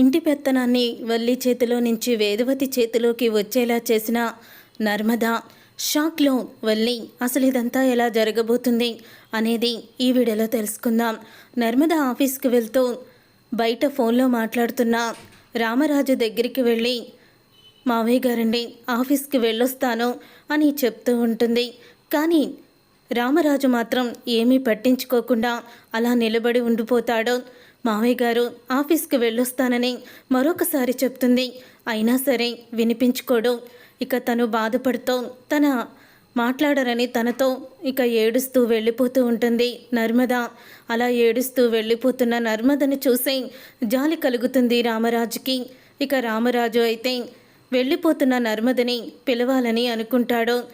ఇంటి పెత్తనాన్ని వల్లి చేతిలో నుంచి వేదవతి చేతిలోకి వచ్చేలా చేసిన నర్మద షాక్లో వల్లి అసలు ఇదంతా ఎలా జరగబోతుంది? అనేది ఈ వీడియోలో తెలుసుకుందాం. నర్మద ఆఫీస్కి వెళ్తూ బయట ఫోన్లో మాట్లాడుతున్న రామరాజు దగ్గరికి వెళ్ళి మావయ్య గారండి ఆఫీస్కి వెళ్ళొస్తాను అని చెప్తూ ఉంటుంది. కానీ రామరాజు మాత్రం ఏమీ పట్టించుకోకుండా అలా నిలబడి ఉండిపోతాడు. మావయ్య గారు ఆఫీస్కి వెళ్ళొస్తానని మరొకసారి చెప్తుంది. అయినా సరే వినిపించుకోడు. ఇక తను బాధపడుతూ తన మాట్లాడరని తనతో ఇక ఏడుస్తూ వెళ్ళిపోతూ ఉంటుంది. నర్మద అలా ఏడుస్తూ వెళ్ళిపోతున్న నర్మదను చూసి జాలి కలుగుతుంది రామరాజుకి. ఇక రామరాజు అయితే వెళ్ళిపోతున్న నర్మదని పిలవాలని అనుకుంటాడు.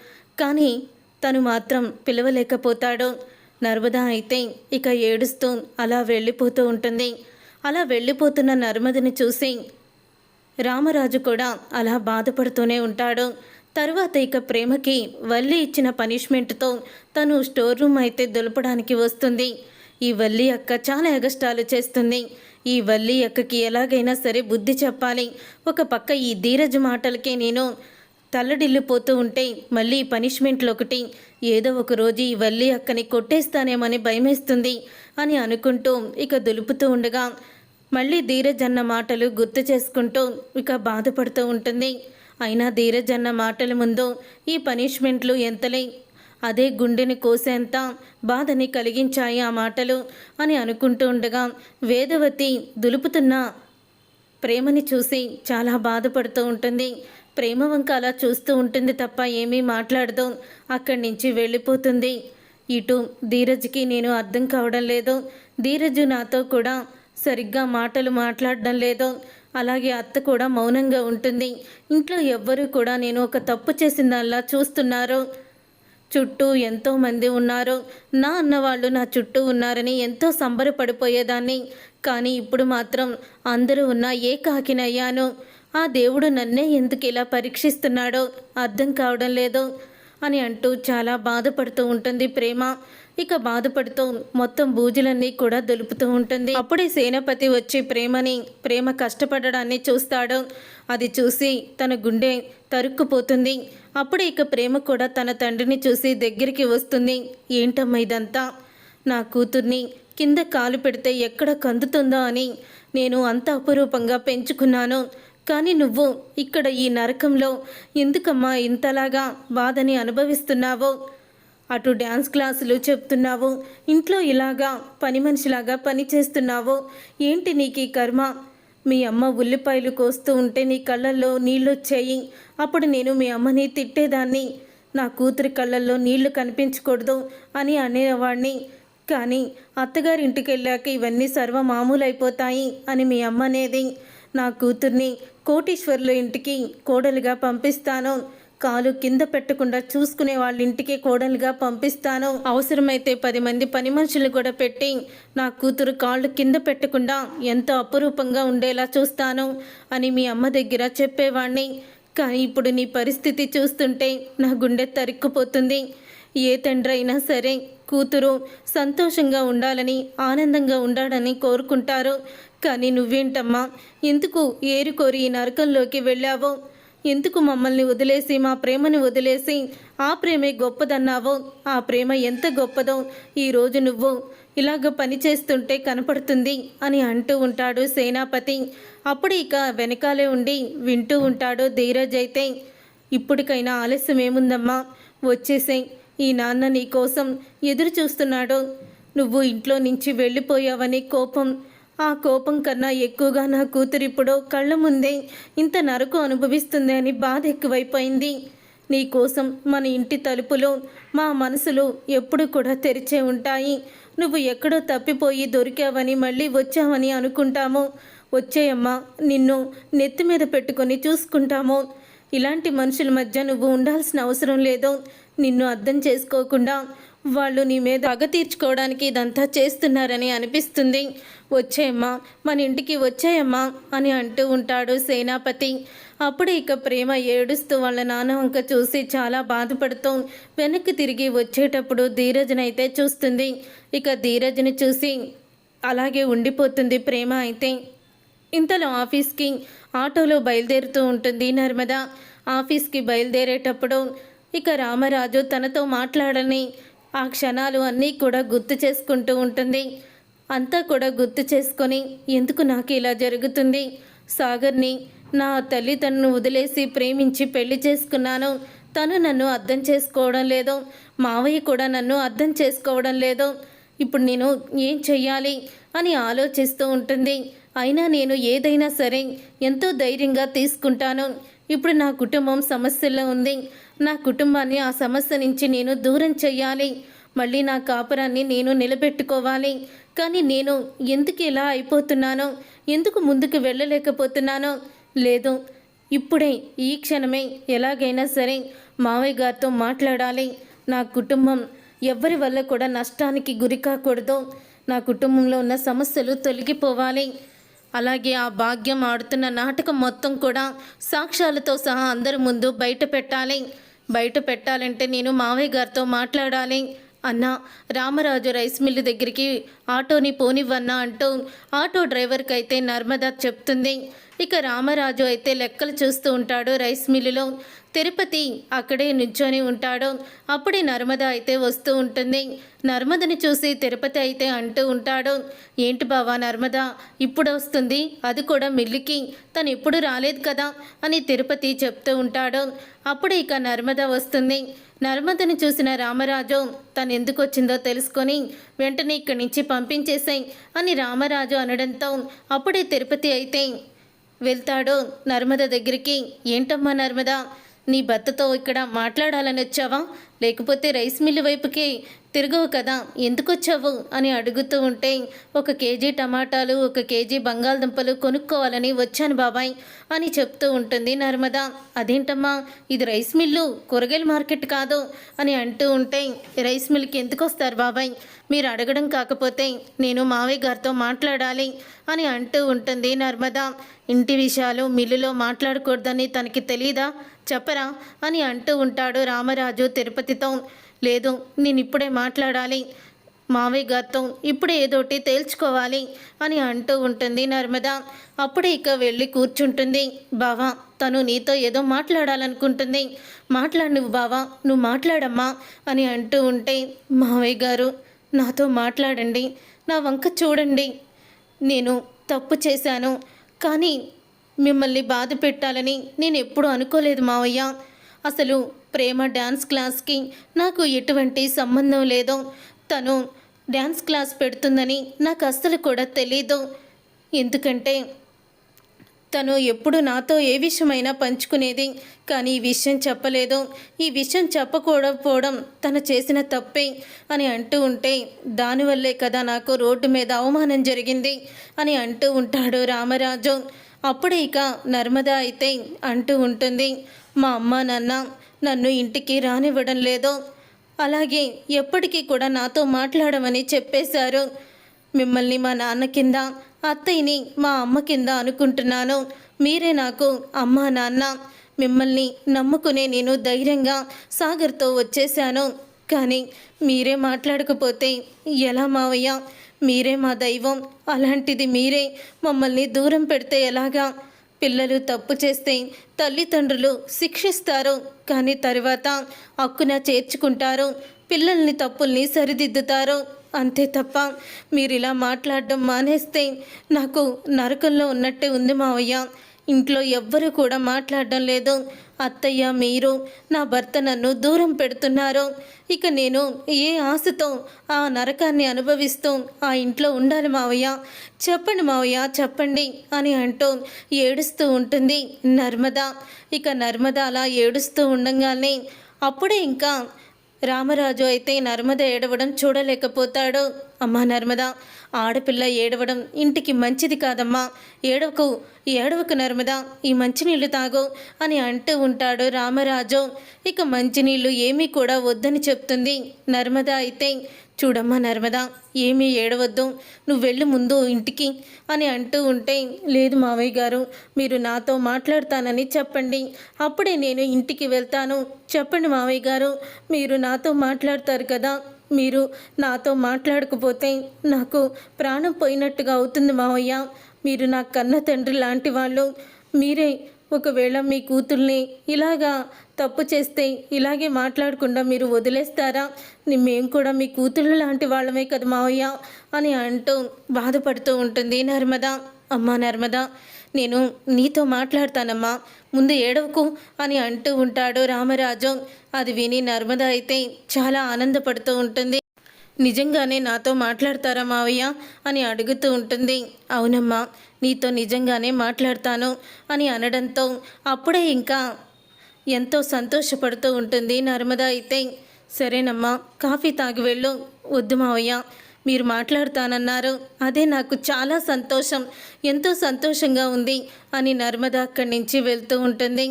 కానీ తను మాత్రం పిలవలేకపోతాడు. నర్మద అయితే ఇక ఏడుస్తూ అలా వెళ్ళిపోతూ ఉంటుంది. అలా వెళ్ళిపోతున్న నర్మదని చూసి రామరాజు కూడా అలా బాధపడుతూనే ఉంటాడు. తరువాత ఇక ప్రేమకి వల్లి ఇచ్చిన పనిష్మెంట్తో తను స్టోర్ రూమ్ అయితే దులపడానికి వస్తుంది. ఈ వల్లి అక్క చాలా ఎగస్టాలు చేస్తుంది. ఈ వల్లి అక్కకి ఎలాగైనా సరే బుద్ధి చెప్పాలి. ఒక పక్క ఈ ధీరజ్ మాటలకే నేను తల్లడిల్లిపోతూ ఉంటే మళ్ళీ పనిష్మెంట్లు ఒకటి ఏదో ఒక రోజు ఈ వల్లి అక్కని కొట్టేస్తానేమని భయమేస్తుంది అని అనుకుంటూ ఇక దులుపుతూ ఉండగా మళ్ళీ ధీరజ్ అన్న మాటలు గుర్తు చేసుకుంటూ ఇక బాధపడుతూ ఉంటుంది. అయినా ధీరజ్ అన్న మాటల ముందు ఈ పనిష్మెంట్లు ఎంతలే? అదే గుండెని కోసేంత బాధని కలిగించాయి ఆ మాటలు అని అనుకుంటూ ఉండగా వేదవతి దులుపుతున్న ప్రేమని చూసి చాలా బాధపడుతూ ఉంటుంది. ప్రేమ వంక అలా చూస్తూ ఉంటుంది తప్ప ఏమీ మాట్లాడదు. అక్కడి నుంచి వెళ్ళిపోతుంది. ఇటు ధీరజ్కి నేను అర్థం కావడం లేదు. ధీరజు నాతో కూడా సరిగ్గా మాటలు మాట్లాడడం లేదు. అలాగే అత్త కూడా మౌనంగా ఉంటుంది. ఇంట్లో ఎవ్వరూ కూడా నేను ఒక తప్పు చేసిందల్లా చూస్తున్నారు. చుట్టూ ఎంతోమంది ఉన్నారు. నా అన్నవాళ్ళు నా చుట్టూ ఉన్నారని ఎంతో సంబరపడిపోయేదాన్ని. కానీ ఇప్పుడు మాత్రం అందరూ ఉన్న ఏకాకినయ్యాను ఆ దేవుడు నన్నే ఎందుకు ఇలా పరీక్షిస్తున్నాడో అర్థం కావడం లేదు అని అంటూ చాలా బాధపడుతూ ఉంటుంది ప్రేమ. ఇక బాధపడుతూ మొత్తం బూజులన్నీ కూడా దులుపుతూ ఉంటుంది. అప్పుడే సేనాపతి వచ్చి ప్రేమని ప్రేమ కష్టపడడాన్ని చూస్తాడు. అది చూసి తన గుండె తరుక్కుపోతుంది. అప్పుడే ఇక ప్రేమ కూడా తన తండ్రిని చూసి దగ్గరికి వస్తుంది. ఏంటమ్మా ఇదంతా? నా కూతుర్ని కింద కాలు పెడితే ఎక్కడ కందుతుందో అని నేను అంత అపురూపంగా పెంచుకున్నాను. కానీ నువ్వు ఇక్కడ ఈ నరకంలో ఎందుకమ్మా ఇంతలాగా బాధని అనుభవిస్తున్నావో? అటు డ్యాన్స్ క్లాసులు చెప్తున్నావు ఇంట్లో ఇలాగా పని మనిషిలాగా పని చేస్తున్నావు. ఏంటి నీకు ఈ కర్మ? మీ అమ్మ ఉల్లిపాయలు కోస్తూ ఉంటే నీ కళ్ళల్లో నీళ్ళు వచ్చాయి అప్పుడు నేను మీ అమ్మని తిట్టేదాన్ని. నా కూతురి కళ్ళల్లో నీళ్ళు కనిపించకూడదు అని అనేవాడిని కానీ అత్తగారింటికి వెళ్ళాక ఇవన్నీ సర్వ మామూలు అయిపోతాయి అని మీ అమ్మ అనేది నా కూతుర్ని కోటీశ్వర్ల ఇంటికి కోడలుగా పంపిస్తాను. కాలు కింద పెట్టకుండా చూసుకునే వాళ్ళ ఇంటికి కోడలుగా పంపిస్తాను. అవసరమైతే పది మంది పని మనుషులు కూడా పెట్టి నా కూతురు కాళ్ళు కింద పెట్టకుండా ఎంతో అపురూపంగా ఉండేలా చూస్తాను అని మీ అమ్మ దగ్గర చెప్పేవాణ్ణి. కానీ ఇప్పుడు నీ పరిస్థితి చూస్తుంటే నా గుండె తరుక్కుపోతుంది. ఏ తండ్రి అయినా సరే కూతురు సంతోషంగా ఉండాలని ఆనందంగా ఉండాలని కోరుకుంటారు. కానీ నువ్వేంటమ్మా ఎందుకు ఏరుకోరి ఈ నరకంలోకి వెళ్ళావో? ఎందుకు మమ్మల్ని వదిలేసి మా ప్రేమని వదిలేసి ఆ ప్రేమే గొప్పదన్నావో? ఆ ప్రేమ ఎంత గొప్పదో ఈరోజు నువ్వు ఇలాగ పని చేస్తుంటే కనపడుతుంది అని అంటూ ఉంటాడు సేనాపతి. అప్పుడు ఇక వెనకాలే ఉండి వింటూ ఉంటాడు ధీరజ్ అయితే. ఇప్పటికైనా ఆలస్యం ఏముందమ్మా? వచ్చేసేయ్. ఈ నాన్న నీ కోసం ఎదురు చూస్తున్నాడు నువ్వు ఇంట్లో నుంచి వెళ్ళిపోయావని కోపం ఆ కోపం కన్నా ఎక్కువగా నా కూతురు ఇప్పుడు కళ్ళ ముందే ఇంత నరకు అనుభవిస్తుంది అని బాధ ఎక్కువైపోయింది. నీకోసం మన ఇంటి తలుపులు మా మనసులు ఎప్పుడు కూడా తెరిచే ఉంటాయి. నువ్వు ఎక్కడో తప్పిపోయి దొరికావని మళ్ళీ వచ్చావని అనుకుంటాము. వచ్చేయమ్మా నిన్ను నెత్తి మీద పెట్టుకొని చూసుకుంటాము. ఇలాంటి మనుషుల మధ్య నువ్వు ఉండాల్సిన అవసరం లేదు. నిన్ను అర్థం చేసుకోకుండా వాళ్ళు నీ మీద పగ తీర్చుకోవడానికి ఇదంతా చేస్తున్నారని అనిపిస్తుంది. వచ్చేయమ్మా మన ఇంటికి వచ్చేయమ్మా అని అంటూ ఉంటాడు సేనాపతి. అప్పుడు ఇక ప్రేమ ఏడుస్తూ వాళ్ళ నాన్న వంక చూసి చాలా బాధపడుతూ వెనక్కి తిరిగి వచ్చేటప్పుడు ధీరజ్నైతే చూస్తుంది. ఇక ధీరజ్ని చూసి అలాగే ఉండిపోతుంది ప్రేమ అయితే. ఇంతలో ఆఫీస్కి ఆటోలో బయలుదేరుతూ ఉంటుంది నర్మద. ఆఫీస్కి బయలుదేరేటప్పుడు ఇక రామరాజు తనతో మాట్లాడని ఆ క్షణాలు అన్నీ కూడా గుర్తు చేసుకుంటూ ఉంటుంది. అంతా కూడా గుర్తు చేసుకొని ఎందుకు నాకు ఇలా జరుగుతుంది? సాగర్ని నా తల్లిదండ్రులను వదిలేసి ప్రేమించి పెళ్ళి చేసుకున్నాను. తను నన్ను అర్థం చేసుకోవడం లేదు. మావయ్య కూడా నన్ను అర్థం చేసుకోవడం లేదు. ఇప్పుడు నేను ఏం చెయ్యాలి అని ఆలోచిస్తూ ఉంటుంది. అయినా నేను ఏదైనా సరే ఎంతో ధైర్యంగా తీసుకుంటాను. ఇప్పుడు నా కుటుంబం సమస్యల్లో ఉంది. నా కుటుంబాన్ని ఆ సమస్య నుంచి నేను దూరం చెయ్యాలి. మళ్ళీ నా కాపురాన్ని నేను నిలబెట్టుకోవాలి. కానీ నేను ఎందుకు ఇలా అయిపోతున్నానో ఎందుకు ముందుకు వెళ్ళలేకపోతున్నానో లేదు. ఇప్పుడే ఈ క్షణమే ఎలాగైనా సరే మావయ్య గారితో మాట్లాడాలి. నా కుటుంబం ఎవరి వల్ల కూడా నష్టానికి గురి కాకూడదు. నా కుటుంబంలో ఉన్న సమస్యలు తొలగిపోవాలి. అలాగే ఆ భాగ్యం ఆడుతున్న నాటకం మొత్తం కూడా సాక్ష్యాలతో సహా అందరి ముందు బయట పెట్టాలి. బయట పెట్టాలంటే నేను మావయ్య గారితో మాట్లాడాలి. అన్న రామరాజు రైస్ మిల్లు దగ్గరికి ఆటోని పోనివ్వన్నా అంటూ ఆటో డ్రైవర్కి అయితే నర్మదా చెప్తుంది. ఇక రామరాజు అయితే లెక్కలు చూస్తూ ఉంటాడు రైస్ మిల్లులో. తిరుపతి అక్కడే నించొని ఉంటాడు. అప్పుడే నర్మద అయితే వస్తూ ఉంటుంది. నర్మదని చూసి తిరుపతి అయితే అంటూ ఉంటాడు. ఏంటి బావా నర్మద ఇప్పుడు వస్తుంది. అది కూడా మిల్లుకి. తను ఎప్పుడు రాలేదు కదా అని తిరుపతి చెప్తూ ఉంటాడు. అప్పుడు ఇక నర్మద వస్తుంది. నర్మదని చూసిన రామరాజు తను ఎందుకు వచ్చిందో తెలుసుకొని వెంటనే ఇక్కడి నుంచి పంపించేసాయి అని రామరాజు అనడంతో అప్పుడే తిరుపతి అయితే వెళ్తాడు నర్మద దగ్గరికి. ఏంటమ్మా నర్మద నీ భర్తతో ఇక్కడ మాట్లాడాలని వచ్చావా? లేకపోతే రైస్ మిల్లు వైపుకి తిరగవు కదా ఎందుకు వచ్చావు? అని అడుగుతూ ఉంటే ఒక కేజీ టమాటాలు ఒక కేజీ బంగాళదుంపలు కొనుక్కోవాలని వచ్చాను బాబాయ్ అని చెప్తూ ఉంటుంది నర్మద. అదేంటమ్మా ఇది రైస్ మిల్లు కూరగాయల మార్కెట్ కాదు అని అంటూ ఉంటే రైస్ మిల్కి ఎందుకు వస్తారు బాబాయ్? మీరు అడగడం కాకపోతే నేను మావయ్య గారితో మాట్లాడాలి అని అంటూ ఉంటుంది నర్మద. ఇంటి విషయాలు మిల్లులో మాట్లాడకూడదని తనకి తెలీదా? చెప్పరా? అని అంటూ ఉంటాడు రామరాజు తిరుపతితో. లేదు నేను ఇప్పుడే మాట్లాడాలి. మావయ్య గారితో ఇప్పుడు ఏదోటి తేల్చుకోవాలి అని అంటూ ఉంటుంది నర్మద. అప్పుడే ఇక వెళ్ళి కూర్చుంటుంది. బావా తను నీతో ఏదో మాట్లాడాలనుకుంటుంది. మాట్లాడు నువ్వు బావా నువ్వు మాట్లాడమ్మా అని అంటూ ఉంటే మావయ్య గారు నాతో మాట్లాడండి. నా వంక చూడండి. నేను తప్పు చేశాను. కానీ మిమ్మల్ని బాధ పెట్టాలని నేను ఎప్పుడూ అనుకోలేదు మావయ్య. అసలు ప్రేమ డ్యాన్స్ క్లాస్కి నాకు ఎటువంటి సంబంధం లేదు. తను డ్యాన్స్ క్లాస్ పెడుతుందని నాకు అస్సలు కూడా తెలీదు. ఎందుకంటే తను ఎప్పుడు నాతో ఏ విషయమైనా పంచుకునేది. కానీ ఈ విషయం చెప్పలేదు. ఈ విషయం చెప్పకూడకపోవడం తను చేసిన తప్పే అని అంటూ ఉంటే దానివల్లే కదా నాకు రోడ్డు మీద అవమానం జరిగింది అని అంటూ ఉంటాడు రామరాజు. అప్పుడే ఇక నర్మద అయితే అంటూ ఉంటుంది మా అమ్మ నాన్న నన్ను ఇంటికి రానివ్వడం లేదు. అలాగే ఎప్పటికీ కూడా నాతో మాట్లాడమని చెప్పేశారు. మిమ్మల్ని మా నాన్న కింద అత్తయ్యని మా అమ్మ కింద అనుకుంటున్నాను. మీరే నాకు అమ్మ నాన్న. మిమ్మల్ని నమ్ముకునే నేను ధైర్యంగా సాగర్తో వచ్చేసాను కానీ మీరే మాట్లాడకపోతే ఎలా మావయ్య? మీరే మా దైవం. అలాంటిది మీరే మమ్మల్ని దూరం పెడితే ఎలాగా? పిల్లలు తప్పు చేస్తే తల్లిదండ్రులు శిక్షిస్తారు. కానీ తర్వాత హక్కున చేర్చుకుంటారు. పిల్లల్ని తప్పుల్ని సరిదిద్దుతారు. అంతే తప్ప మీరు ఇలా మాట్లాడడం మానేస్తే నాకు నరకంలో ఉన్నట్టే ఉంది మావయ్య. ఇంట్లో ఎవ్వరూ కూడా మాట్లాడడం లేదు. అత్తయ్య మీరు నా భర్త నన్ను దూరం పెడుతున్నారు. ఇక నేను ఏ ఆశతో ఆ నరకాన్ని అనుభవిస్తూ ఆ ఇంట్లో ఉండాలి మావయ్య. చెప్పండి మావయ్య చెప్పండి అని అంటూ ఏడుస్తూ ఉంటుంది నర్మద. ఇక నర్మద అలా ఏడుస్తూ ఉండగానే అప్పుడే ఇంకా రామరాజు అయితే నర్మద ఏడవడం చూడలేకపోతాడు. అమ్మా నర్మద ఆడపిల్ల ఏడవడం ఇంటికి మంచిది కాదమ్మా. ఏడవకు ఏడవకు నర్మద ఈ మంచినీళ్ళు తాగు అని అంటూ ఉంటాడు రామరాజు. ఇక మంచినీళ్ళు ఏమీ కూడా వద్దని చెప్తుంది నర్మద అయితే. చూడమ్మా నర్మద ఏమీ ఏడవద్దు నువ్వు వెళ్ళి ముందు ఇంటికి అని అంటూ ఉంటే లేదు మావయ్య గారు మీరు నాతో మాట్లాడతానని చెప్పండి. అప్పుడే నేను ఇంటికి వెళ్తాను. చెప్పండి మావయ్య గారు మీరు నాతో మాట్లాడతారు కదా. మీరు నాతో మాట్లాడకపోతే నాకు ప్రాణం పోయినట్టుగా అవుతుంది మావయ్య. మీరు నా కన్న తండ్రి లాంటి వాళ్ళు. మీరే ఒకవేళ మీ కూతుర్ని ఇలాగా తప్పు చేస్తే ఇలాగే మాట్లాడకుండా మీరు వదిలేస్తారా? మేము కూడా మీ కూతుళ్ళు లాంటి వాళ్ళమే కదా మావయ్య అని అంటూ బాధపడుతూ ఉంటుంది నర్మదా. అమ్మా నర్మదా నేను నీతో మాట్లాడతానమ్మా. ముందు ఏడవకు అని అంటూ ఉంటాడు రామరాజు. అది విని నర్మద అయితే చాలా ఆనందపడుతూ ఉంటుంది. నిజంగానే నాతో మాట్లాడతారా మావయ్య అని అడుగుతూ ఉంటుంది. అవునమ్మా నీతో నిజంగానే మాట్లాడతాను అని అనడంతో అప్పుడే ఇంకా ఎంతో సంతోషపడుతూ ఉంటుంది నర్మద అయితే. సరేనమ్మా కాఫీ తాగి వెళ్ళు. వద్దు మావయ్య మీరు మాట్లాడతానన్నారు. అదే నాకు చాలా సంతోషం. ఎంతో సంతోషంగా ఉంది అని నర్మద అక్కడి నుంచి వెళ్తూ ఉంటుంది.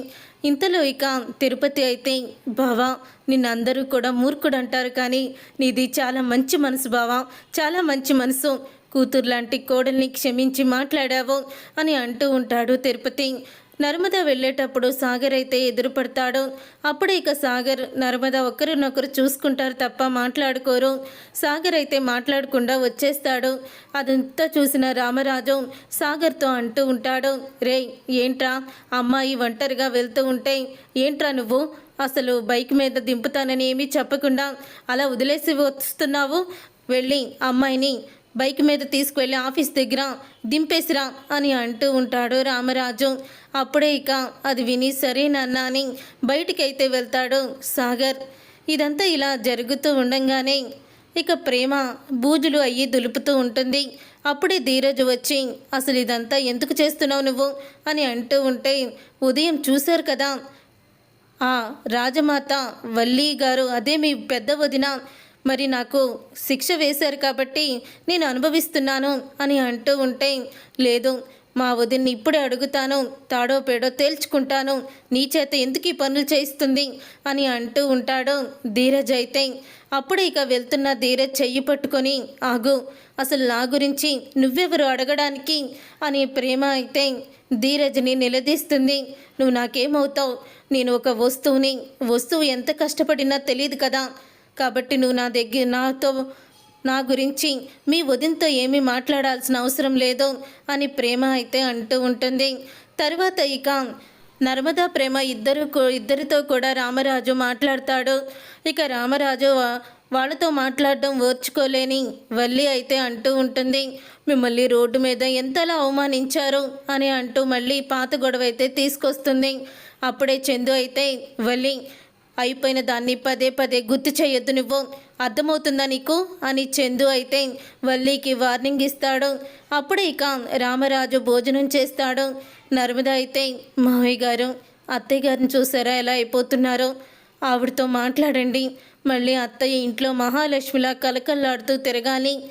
ఇంతలో ఇక తిరుపతి అయితే బావా నిన్నందరూ కూడా మూర్ఖుడు అంటారు కానీ నీది చాలా మంచి మనసు బావా. చాలా మంచి మనసు. కూతురు లాంటి కోడల్ని క్షమించి మాట్లాడావు అని అంటూ ఉంటాడు తిరుపతి. నర్మద వెళ్ళేటప్పుడు సాగర్ అయితే ఎదురుపడతాడు. అప్పుడే ఇక సాగర్ నర్మద ఒకరినొకరు చూసుకుంటారు తప్ప మాట్లాడుకోరు. సాగర్ అయితే మాట్లాడకుండా వచ్చేస్తాడు. అదంతా చూసిన రామరాజు సాగర్తో అంటూ ఉంటాడు రే ఏంట్రా? అమ్మాయి ఒంటరిగా వెళ్తూ ఉంటే ఏంట్రా నువ్వు? అసలు బైక్ మీద దింపుతానని ఏమీ చెప్పకుండా అలా వదిలేసి వస్తున్నావు? వెళ్ళి అమ్మాయిని బైక్ మీద తీసుకువెళ్ళి ఆఫీస్ దగ్గర దింపేసిరా అని అంటూ ఉంటాడు రామరాజు. అప్పుడే ఇక అది విని సరేనన్నా అని బయటికైతే వెళ్తాడు సాగర్. ఇదంతా ఇలా జరుగుతూ ఉండంగానే ఇక ప్రేమ బూజులు అయ్యి దులుపుతూ ఉంటుంది. అప్పుడే ధీరజ్ వచ్చి అసలు ఇదంతా ఎందుకు చేస్తున్నావు నువ్వు? అని అంటూ ఉంటే ఉదయం చూశారు కదా ఆ రాజమాత వల్లి గారు అదే మీ పెద్ద వదిన మరి నాకు శిక్ష వేశారు కాబట్టి నేను అనుభవిస్తున్నాను అని అంటూ ఉంటే లేదు మా వదిన్ని ఇప్పుడే అడుగుతాను తాడో పేడో తేల్చుకుంటాను నీ చేత ఎందుకు ఈ పనులు చేయిస్తుంది అని అంటూ ఉంటాడు ధీరజ్ అయితే. అప్పుడు ఇక వెళ్తున్న ధీరజ్ చెయ్యి పట్టుకొని ఆగు అసలు నా గురించి నువ్వెవరు అడగడానికి అని ప్రేమ అయితే ధీరజ్ని నిలదీస్తుంది. నువ్వు నాకేమవుతావు? నేను ఒక వస్తువుని వస్తువు ఎంత కష్టపడినా తెలియదు కదా కాబట్టి నువ్వు నా దగ్గర నాతో నా గురించి మీ వదినతో ఏమీ మాట్లాడాల్సిన అవసరం లేదు అని ప్రేమ అయితే అంటూ ఉంటుంది. తర్వాత ఇక నర్మదా ప్రేమ ఇద్దరు ఇద్దరితో కూడా రామరాజు మాట్లాడతాడు. ఇక రామరాజు వాళ్ళతో మాట్లాడడం ఓర్చుకోలేని వల్లి అయితే అంటూ ఉంటుంది. మిమ్మల్ని రోడ్డు మీద ఎంతలా అవమానించారు అని అంటూ మళ్ళీ పాత గొడవ అయితే తీసుకొస్తుంది. అప్పుడే చందు అయితే వల్లి అయిపోయిన దాన్ని పదే పదే గుర్తు చేయొద్దు నువ్వు. అర్థమవుతుందా నీకు? అని చందు అయితే వల్లీకి వార్నింగ్ ఇస్తాడు. అప్పుడే ఇక రామరాజు భోజనం చేస్తాడు. నర్మద అయితే మావయ్య గారు అత్తయ్య గారిని చూసారా? ఎలా అయిపోతున్నారో? ఆవిడతో మాట్లాడండి. మళ్ళీ అత్తయ్య ఇంట్లో మహాలక్ష్మిలా కలకల్లాడుతూ తిరగాలి.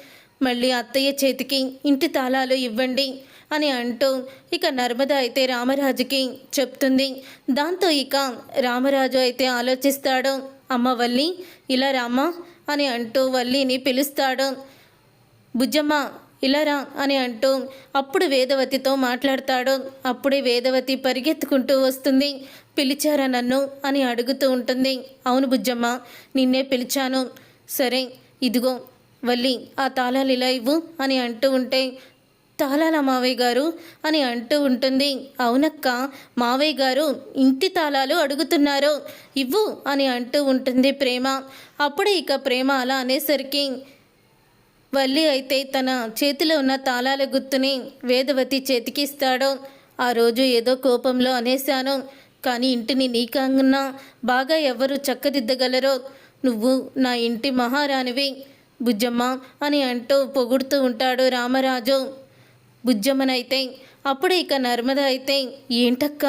మళ్ళీ అత్తయ్య చేతికి ఇంటి తాళాలు ఇవ్వండి. అని అంటూ ఇక నర్మద అయితే రామరాజుకి చెప్తుంది. దాంతో ఇక రామరాజు అయితే ఆలోచిస్తాడు అమ్మ వల్లి ఇలా రామ్మా అని అంటూ వల్లిని పిలుస్తాడు. బుజ్జమ్మ ఇలా రా అని అంటూ అప్పుడు వేదవతితో మాట్లాడతాడు. అప్పుడే వేదవతి పరిగెత్తుకుంటూ వస్తుంది. పిలిచారా నన్ను? అని అడుగుతూ ఉంటుంది. అవును బుజ్జమ్మ నిన్నే పిలిచాను. సరే ఇదిగో వల్లి ఆ తాళాలు ఇలా ఇవ్వు అని అంటూ ఉంటే తాళాల మావయ్య గారు? అని అంటూ ఉంటుంది. అవునక్క మావయ్య గారు ఇంటి తాళాలు అడుగుతున్నారు. ఇవ్వు అని అంటూ ఉంటుంది ప్రేమ. అప్పుడే ఇక ప్రేమ అలా అనేసరికి వల్లి అయితే తన చేతిలో ఉన్న తాళాల గుర్తుని వేదవతి చేతికిస్తాడు. ఆ రోజు ఏదో కోపంలో అనేశాను. కానీ ఇంటిని నీకన్నా బాగా ఎవరు చక్కదిద్దగలరో? నువ్వు నా ఇంటి మహారాణివి. బుజ్జమ్మ అని అంటూ పొగుడుతూ ఉంటాడు రామరాజు. బుజ్జమ్మనైతే అప్పుడు ఇక నర్మద అయితే ఏంటక్క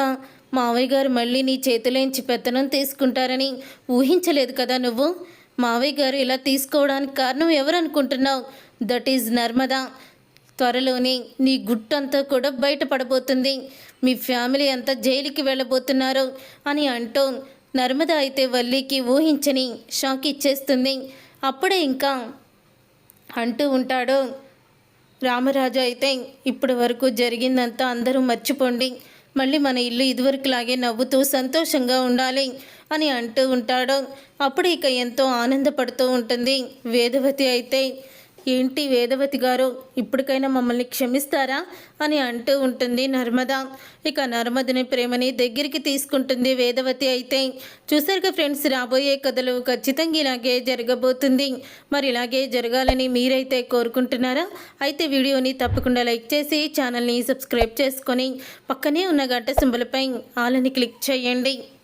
మావయ్య గారు మళ్ళీ నీ చేతిలోంచి పెత్తనం తీసుకుంటారని ఊహించలేదు కదా నువ్వు? మావయ్య గారు ఇలా తీసుకోవడానికి కారణం ఎవరు అనుకుంటున్నావు దట్ ఈజ్ నర్మద. త్వరలోనే నీ గుట్టంతా కూడా బయటపడబోతుంది. మీ ఫ్యామిలీ అంతా జైలుకి వెళ్ళబోతున్నారు అని అంటూ నర్మద అయితే వల్లికి ఊహించని షాక్ ఇచ్చేస్తుంది. అప్పుడే ఇంకా అంటూ ఉంటాడు రామరాజు అయితే ఇప్పటి వరకు జరిగిందంతా అందరూ మర్చిపోండి. మళ్ళీ మన ఇల్లు ఇదివరకులాగే నవ్వుతూ సంతోషంగా ఉండాలి అని అంటూ ఉంటాడు. అప్పుడు ఇక ఎంతో ఆనందపడుతూ ఉంటుంది. వేదవతి అయితే ఏంటి వేదవతి గారు? ఇప్పటికైనా మమ్మల్ని క్షమిస్తారా? అని అంటూ ఉంటుంది నర్మద. ఇక నర్మదని ప్రేమని దగ్గరికి తీసుకుంటుంది వేదవతి అయితే. చూసారుగా ఫ్రెండ్స్ రాబోయే కథలు ఖచ్చితంగా ఇలాగే జరగబోతుంది. మరి ఇలాగే జరగాలని మీరైతే కోరుకుంటున్నారా? అయితే వీడియోని తప్పకుండా లైక్ చేసి ఛానల్ని సబ్స్క్రైబ్ చేసుకొని పక్కనే ఉన్న గంట సింబలపై ఆలని క్లిక్ చేయండి.